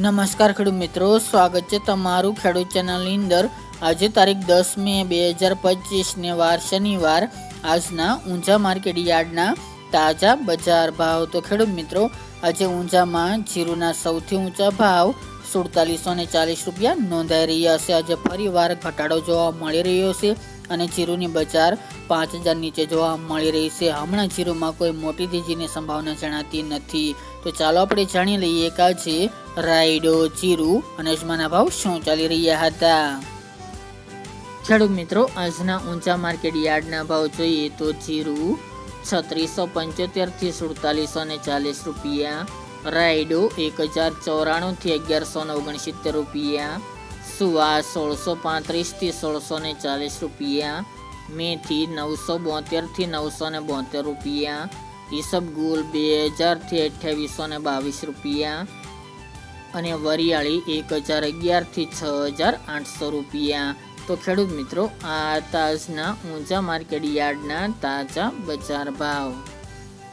નમસ્કાર ખેડૂત મિત્રો, સ્વાગત છે તમારું ખેડૂત ચેનલની અંદર. આજે તારીખ દસ મે બે હજાર પચીસને વાર શનિવાર. આજના ઊંઝા માર્કેટ યાર્ડના તાજા બજાર ભાવ. તો ખેડૂત મિત્રો, આજે ઊંઝામાં જીરુના સૌથી ઊંચા ભાવ સુડતાલીસો ને ચાલીસ રૂપિયા નોંધાઈ રહ્યા છે. આજે ફરીવાર ઘટાડો જોવા મળી રહ્યો છે. અને જીરુની બજાર પાંચ હજાર નીચે જોવા મળી રહી છે. હમણાં જીરુમાં કોઈ મોટી તેજીની સંભાવના જણાતી નથી. તો ચાલો આપણે જાણી લઈએ કે આજે રાયડો, જીરુ અને અજમાના ભાવ શું ચાલી રહ્યા હતા? ખેડૂત મિત્રો, આજના ઊંચા માર્કેટ યાર્ડના ભાવ જોઈએ તો જીરુ છત્રીસો પંચોતેરથી સુડતાલીસો ને ચાલીસ રૂપિયા, રાયડો એક હજાર ચોરાણું થી અગિયારસો ને ઓગણસિત્તેર રૂપિયા સુવા સોળસો પાંત્રીસથી સોળસો ને ચાલીસ રૂપિયા, મેથી નવસો બોતેરથી નવસો ને બોતેર રૂપિયા ઈસબગુલ બે હજારથી અઠ્યાવીસો ને બાવીસ રૂપિયા અને વરિયાળી એક હજાર અગિયારથી છ હજાર આઠસો રૂપિયા. તો ખેડૂત મિત્રો, આ તાજના ઊંચા માર્કેટ યાર્ડના તાજા બજાર ભાવ.